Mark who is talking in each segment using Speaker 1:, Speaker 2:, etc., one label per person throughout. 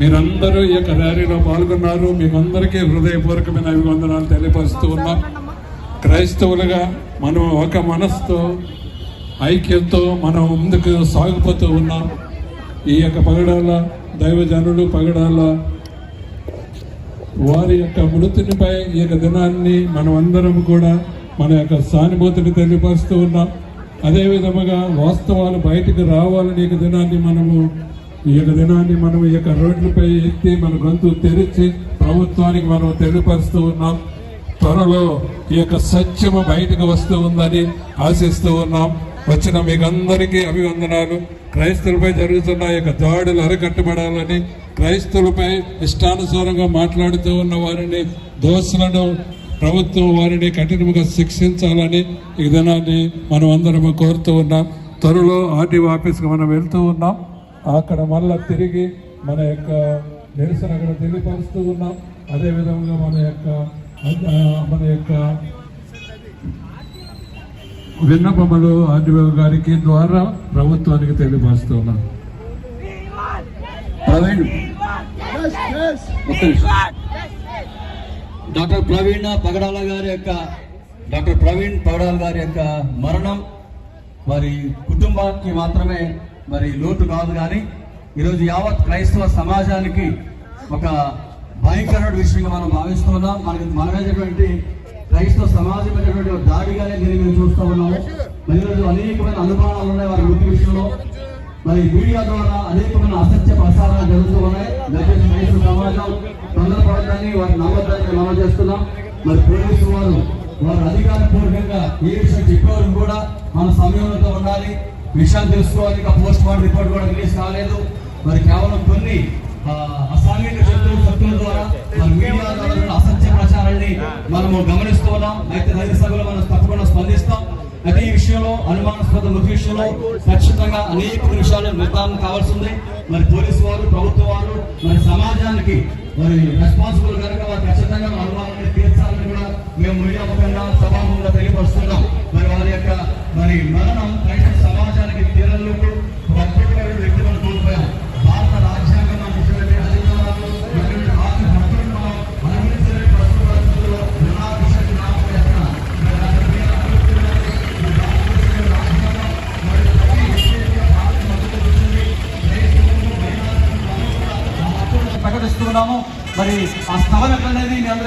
Speaker 1: మీరందరూ ఈ యొక్క ర్యాలీలో పాల్గొన్నారు. మీకందరికీ హృదయపూర్వకమైన అభివందనాలు తెలియపరుస్తూ ఉన్నాం. క్రైస్తవులుగా మనం ఒక మనస్తో ఐక్యంతో మనం ముందుకు సాగిపోతూ ఉన్నాం. ఈ యొక్క పగడాల దైవజనులు పగడాల వారి యొక్క మృతినిపై ఈ యొక్క దినాన్ని మనం అందరం కూడా మన యొక్క సానుభూతిని తెలియపరుస్తూ ఉన్నాం. అదేవిధముగా వాస్తవాలు బయటకు రావాలని ఈ యొక్క దినాన్ని మనము ఈ యొక్క దినాన్ని మనం ఈ యొక్క రోడ్లపై ఎత్తి మన గొంతు తెరిచి ప్రభుత్వానికి మనం తెలియపరుస్తూ ఉన్నాం. త్వరలో ఈ యొక్క సత్యము బయటకు వస్తూ ఉందని ఆశిస్తూ ఉన్నాం. వచ్చిన మీకు అందరికీ అభివందనాలు. క్రైస్తవులపై జరుగుతున్న ఈ యొక్క దాడులు అరకట్టబడాలని క్రైస్తవులపై ఇష్టానుసారంగా మాట్లాడుతూ ఉన్న వారిని దోషులను ప్రభుత్వం వారిని కఠినంగా శిక్షించాలని ఈ దినాన్ని మనం అందరం కోరుతూ ఉన్నాం. త్వరలో ఆర్టీ ఆఫీస్కి మనం వెళ్తూ ఉన్నాం. అక్కడ మళ్ళా తిరిగి మన యొక్క నిరసన అక్కడ తెలియపరుస్తూ ఉన్నాం. అదే విధంగా మన యొక్క మన యొక్క విన్నపములు ఆర్డీఓ గారికి ద్వారా ప్రభుత్వానికి తెలియపరుస్తూ ఉన్నాం.
Speaker 2: ప్రవీణ్. డాక్టర్ ప్రవీణ్ పగడాల గారి యొక్క డాక్టర్ ప్రవీణ్ పగడాల గారి యొక్క మరణం వారి కుటుంబానికి మాత్రమే మరి లోటు కాదు కానీ ఈరోజు యావత్ క్రైస్తవ సమాజానికి ఒక భయంకరమైన విషయంగా మనం భావిస్తున్నాం మనకి మనమైనటువంటి క్రైస్తవ సమాజం ఒక దాడిగానే దీన్ని మేము చూస్తూ ఉన్నాము. మరి ఈరోజు అనేకమైన అనుమానాలు ఉన్నాయి వారి వృత్తి విషయంలో. మరి మీడియా ద్వారా అనేకమైన అసత్య ప్రసారాలు జరుగుతూ ఉన్నాయి. దయచేసి క్రైస్తవ సమాజం తొందరపడటాన్ని వారి నమ్మకాన్ని మనం చేస్తున్నాం. మరి పోలీసు వారు వారు అధికారపూర్వకంగా ఏ విషయం చెప్పేవారు కూడా మన సమయంలో ఉండాలి. విషయాలు తెలుసుకోవాలి ఇంకా పోస్ట్ మార్టం రిపోర్ట్ కూడా రిలీజ్ కాలేదు. మరి కేవలం కొన్ని అసాంఘిక శక్తుల శక్తుల ద్వారా మరి మీడియా ద్వారా అసత్య ప్రచారాన్ని మనము గమనిస్తున్నాం. అయితే రైతు సభలో మనం తప్పకుండా స్పందిస్తాం. అయితే ఈ విషయంలో అనుమానాస్పద మృతి విషయంలో ఖచ్చితంగా అనేక విషయాలు నిర్ధారణ కావాల్సి ఉంది. మరి పోలీసు వారు ప్రభుత్వ వారు మరి సమాజానికి మరి రెస్పాన్సిబుల్ కనుక వారు ఖచ్చితంగా అనుమానాన్ని తీర్చాలని కూడా మేము మీడియా ముఖంగా సభాముఖంగా తెలియపరుస్తున్నాం. మరి వారి యొక్క మరి మరణం కనీసం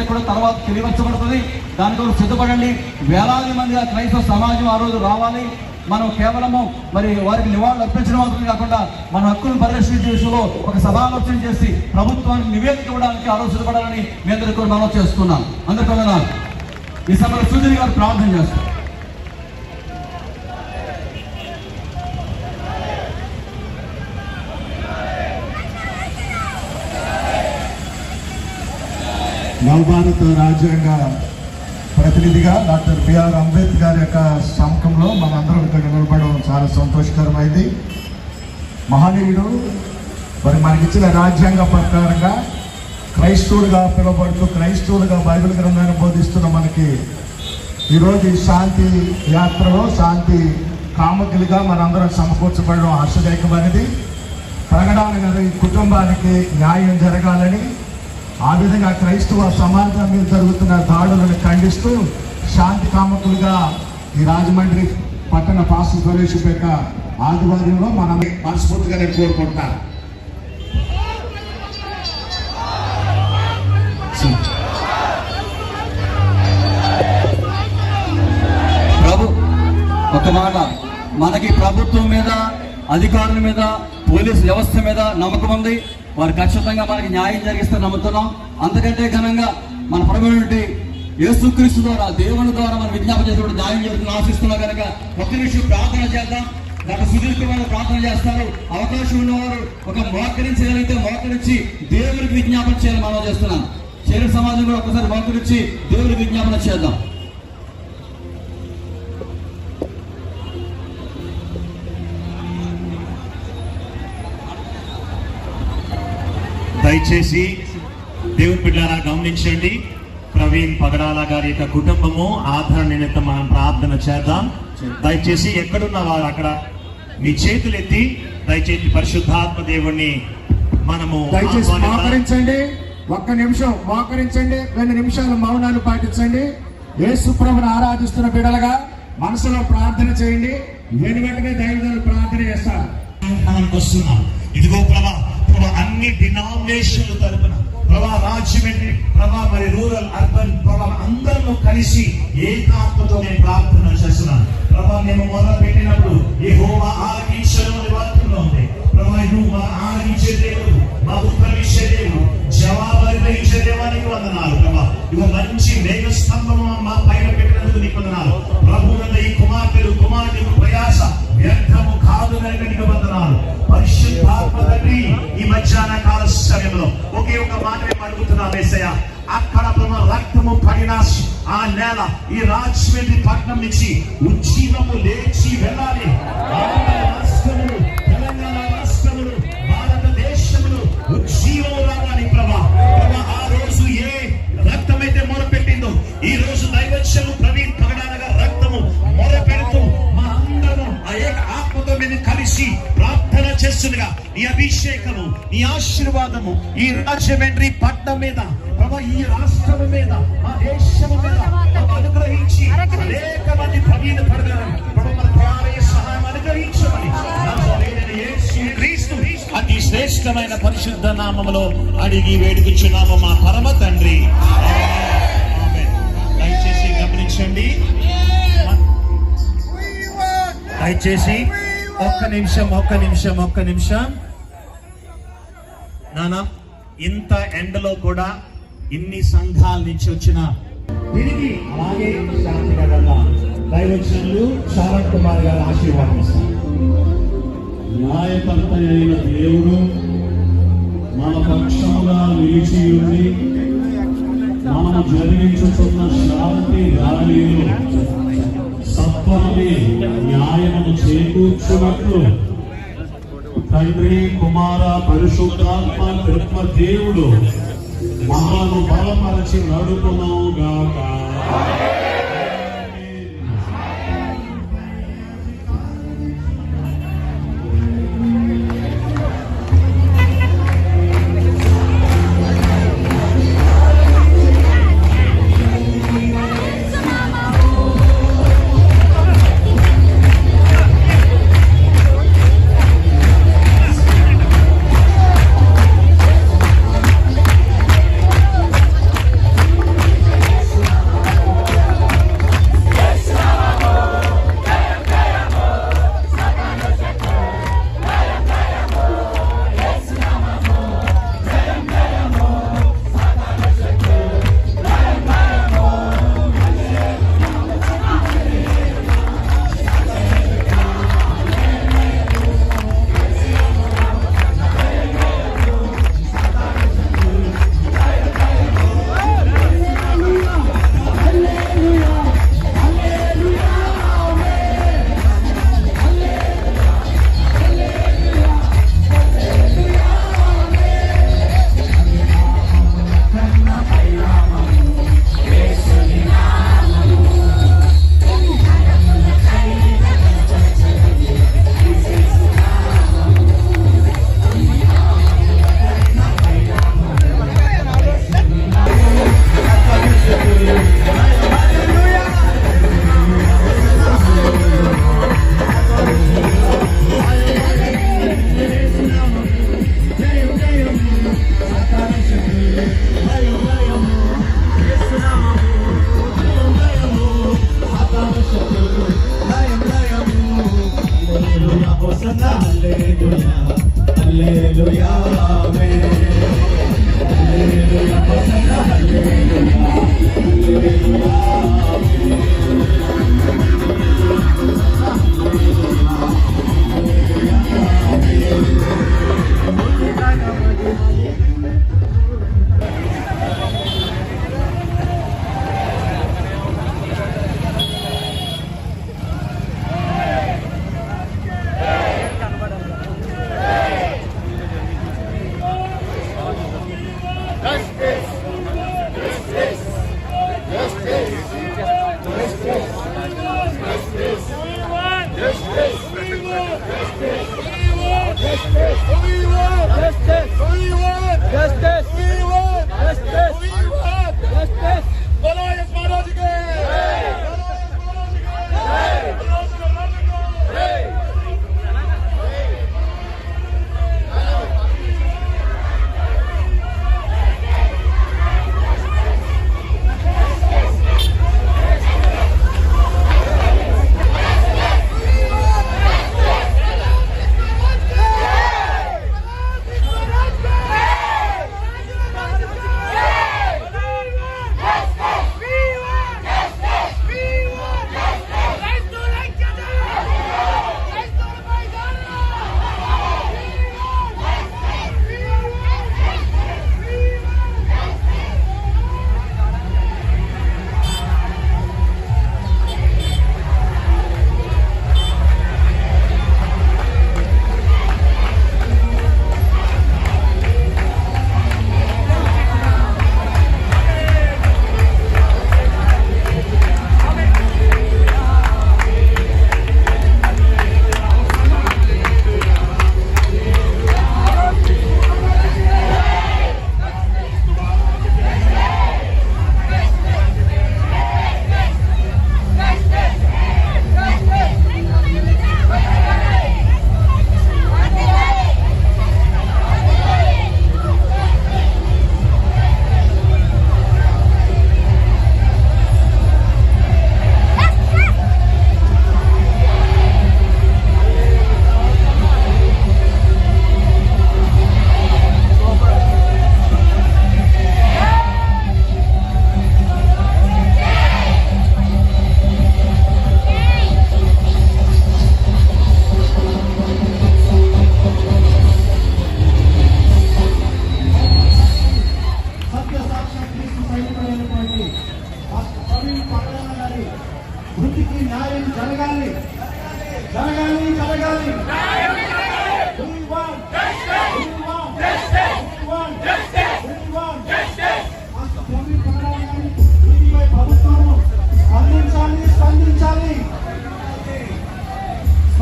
Speaker 2: అనేది కూడా తర్వాత తెలియవచ్చబడుతుంది దాని కోసం సిద్ధపడండి. వేలాది మంది ఆ క్రైస్తవ సమాజం ఆ రోజు రావాలి. మనం కేవలము మరి వారికి నివాళులు అర్పించడం మాత్రమే కాకుండా మన హక్కులను పరిరక్షించే విషయంలో ఒక సమాలోచన చేసి ప్రభుత్వానికి నివేదిక ఇవ్వడానికి ఆలోచించబడాలని మీ అందరికీ కూడా మనం చేస్తున్నాం అందరికీ ఈ సభలో సూర్యుని గారు ప్రార్థన చేస్తాం
Speaker 3: నవభారత రాజ్యాంగ ప్రతినిధిగా డాక్టర్ బిఆర్ అంబేద్కర్ యొక్క సమకంలో మనందరం ఇక్కడ నిలబడడం చాలా సంతోషకరమైంది. మహనీయుడు మరి మనకిచ్చిన రాజ్యాంగ ప్రకారంగా క్రైస్తవులుగా పిలువబడుతూ క్రైస్తవులుగా బైబిల్ గ్రంథాన్ని బోధిస్తున్న మనకి ఈరోజు ఈ శాంతి యాత్రలో శాంతి కామకులుగా మనందరం సమకూర్చబడడం హర్షదాయకమైనది. ప్రకటన గారి కుటుంబానికి న్యాయం జరగాలని ఆ విధంగా క్రైస్తవ సమాజం మీద జరుగుతున్న దాడులను ఖండిస్తూ శాంతి కామకులుగా ఈ రాజమండ్రి పట్టణ పాస్టర్ ఫెలోషిప్ యొక్క ఆధ్వర్యంలో మనం మనస్ఫూర్తిగా నేను కోరుకుంటున్నాను
Speaker 2: ప్రభు ఒక మాట. మనకి ప్రభుత్వం మీద అధికారుల మీద పోలీస్ వ్యవస్థ మీద నమ్మకం ఉంది. వారు ఖచ్చితంగా మనకి న్యాయం జరిగిస్తారు నమ్ముతున్నాం. అంతకంటే ఘనంగా మన ప్రభుత్వ యేసుక్రీస్తు ద్వారా దేవుని ద్వారా మనం విజ్ఞాపన చేసినప్పుడు న్యాయం జరుగుతుంది ఆశిస్తున్నాం కనుక ఒక నిమిషం ప్రార్థన చేద్దాం. గత సుదీర్ఘమైన ప్రార్థన చేస్తారు. అవకాశం ఉన్నవారు ఒక మోకరించగలిగితే మోకరించి దేవునికి విజ్ఞాపన చేయాలని మనం చేస్తున్నాం. చేరు సమాజం కూడా ఒకసారి మోకరించి దేవునికి విజ్ఞాపన చేద్దాం.
Speaker 4: దయచేసి దేవుని బిడ్డారా గమనించండి. ప్రవీణ్ పగడాల గారి యొక్క కుటుంబము ఆధార నిమిత్తం మనం ప్రార్థన చేద్దాం. దయచేసి ఎక్కడున్న వారు అక్కడ మీ చేతులు ఎత్తి దయచేసి పరిశుద్ధాత్మ దేవుణ్ణి మనము
Speaker 3: దయచేసి. మోకరించండి. ఒక్క నిమిషం మోకరించండి. రెండు నిమిషాలు మౌనాలు పాటించండి. యేసు ప్రభుని ఆరాధిస్తున్న బిడలుగా మనసులో ప్రార్థన చేయండి. నేను వెంటనే దైవజనులు ప్రార్థన
Speaker 4: మనకు వస్తున్నాం. ఇదిగో ప్రభా అన్ని డినామినేషన్లు తరపున ప్రభా రాజ్యమెంట్రీ ప్రభా మరి రూరల్ అర్బన్ ప్రభా అందరూ కలిసి ఏకాత్మతో నేను ప్రార్థన చేస్తున్నాను. ప్రభా మేము మొదలు పెట్టినప్పుడు ఈ హోమ ఆలకించడం అనే వాక్యంలో ఉంది. ప్రభా నువ్వు మా ఆలకించే దేవుడు మా ఉత్తమించే దేవుడు. జవాబు అనుగ్రహించే దేవానికి వందనాలు. ప్రభా ఇవ మంచి మేఘ స్తంభము మా పైన పెట్టినందుకు నీకు వందనాలు. ప్రభు ఈ కుమార్తెలు కుమారులకు ప్రయాస వ్యర్థము కాదు కనుక నీకు వందనాలు. పరిశుద్ధాత్మ తండ్రి ఈ మధ్యాహ్న కాల సమయంలో ఒకే ఒక మాట మేము అడుగుతున్నాం ఏసయ్య. అక్కడ రక్తము పడిన ఆ నేల ఈ రాజమండ్రి పట్నం నుంచి ఉజ్జీవము లేచి వెళ్ళాలి. కలిసి ప్రార్థన చేస్తుండగా నీ అభిషేకము నీ ఆశీర్వాదము ఈ రాజమండ్రి పట్నం మీద ప్రభా ఈ రాష్ట్రం మీద మా దేశము మీద అనుగ్రహించి అనేక మంది ప్రవీణ పడగలను సహాయం అనుగ్రహించమని క్రీస్తు అతి శ్రేష్టమైన పరిశుద్ధ నామములో అడిగి వేడుకుచున్నాము మా పరమ తండ్రి. దయచేసి గమనించండి. దయచేసి ఒక్క నిమిషం ఒక్క నిమిషం ఒక్క నిమిషం. నానా ఇంత ఎండలో కూడా ఇన్ని సంఘాల నుంచి వచ్చిన తిరిగి అలాగే శాంతికరంగా దైవచనులు శ్రావణ్ కుమార్ గారు ఆశీర్వాదిస్తారు
Speaker 1: న్యాయకర్త అయిన దేవుడు మన పక్షంగా నిలిచి ఉండి మనం జరిగించుతున్న శాంతి ర్యాలీలో సత్వరమే న్యాయమును చేకూర్చున్నట్లు తండ్రి కుమార పరిశుద్ధాత్మ కృత్మ దేవుడు మనను బలపరచి
Speaker 3: నడుపునవుగాక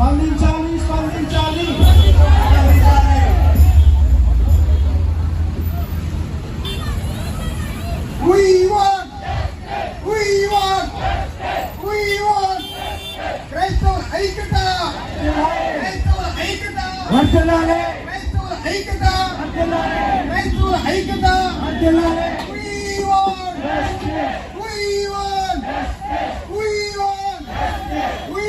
Speaker 3: Spandin Charlie, Spandin Charlie! ಅರ್ಜಲ್ಲಾರೆ Mysuru We want. We want. We want. We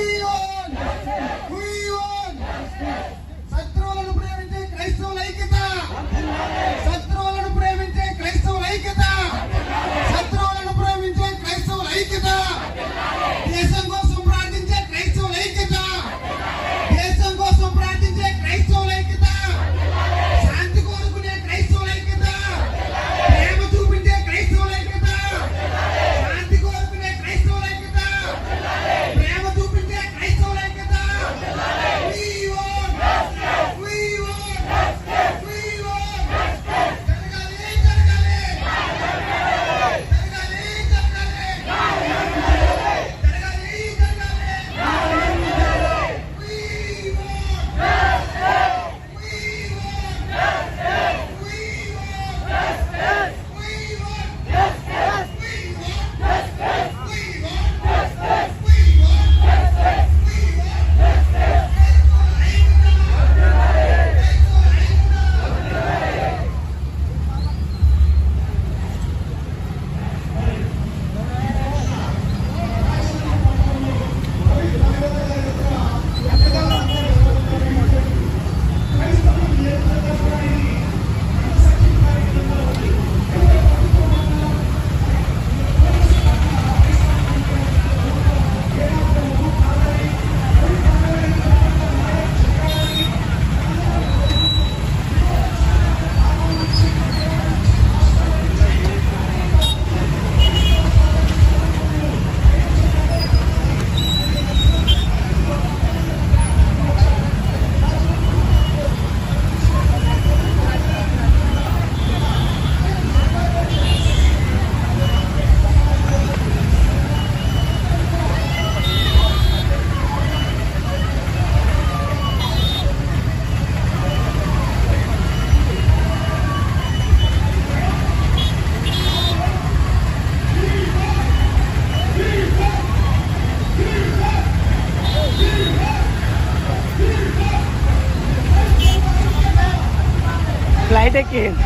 Speaker 5: Yeah.